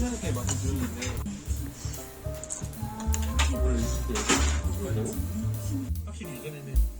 신나게 맛을 들었는데. 원래 있을 때 확실히 예전에는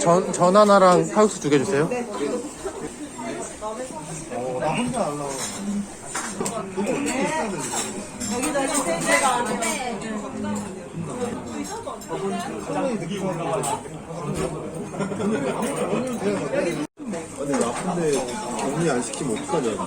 전, 전 하나랑 칼국수 두 개 주세요. 여기다 이제 세 개가 안 해. 아니 아픈데 정리 안 시키면 어떡하냐 이거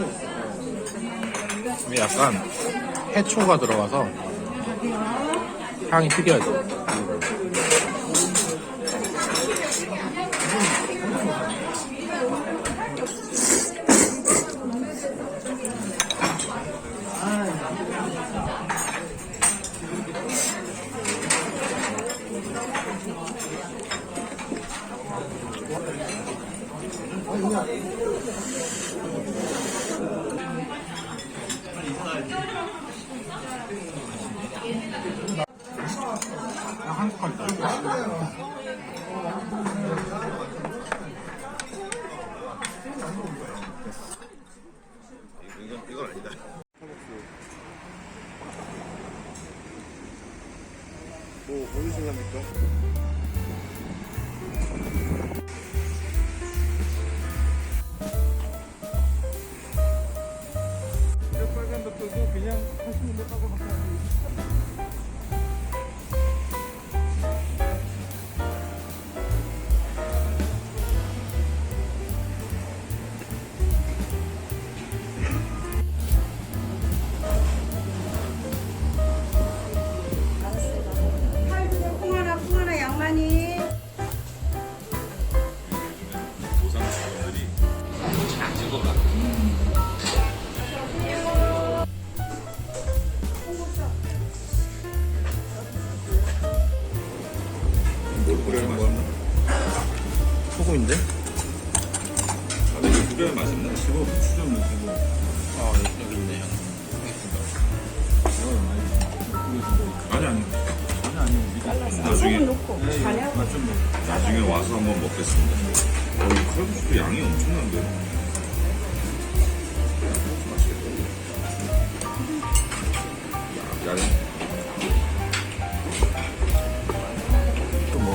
있어. 약간 해초가 들어가서 향이 특이하죠. 이건 아니다 뭐 보여주실랍니까? 이거 뿌려야 맛있네 15 수저는 15 아, 여기 있네요. 아니. 아니 나중에 나중에 와서 한번 먹겠습니다. 어, 이 칼국수도 양이 엄청난데. 야, 야, 또뭐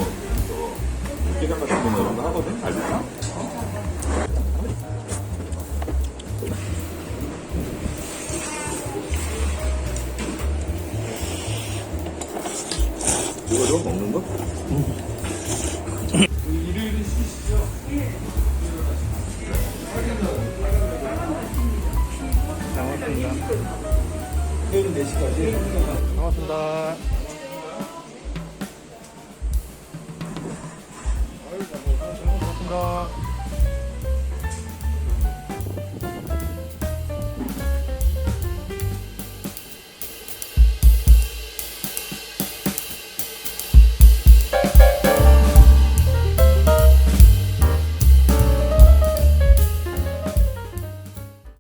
육개장 같은 이런 거 하거든? 알겠어? 이거죠 먹는 거? 내일은 4시까지. 반갑습니다.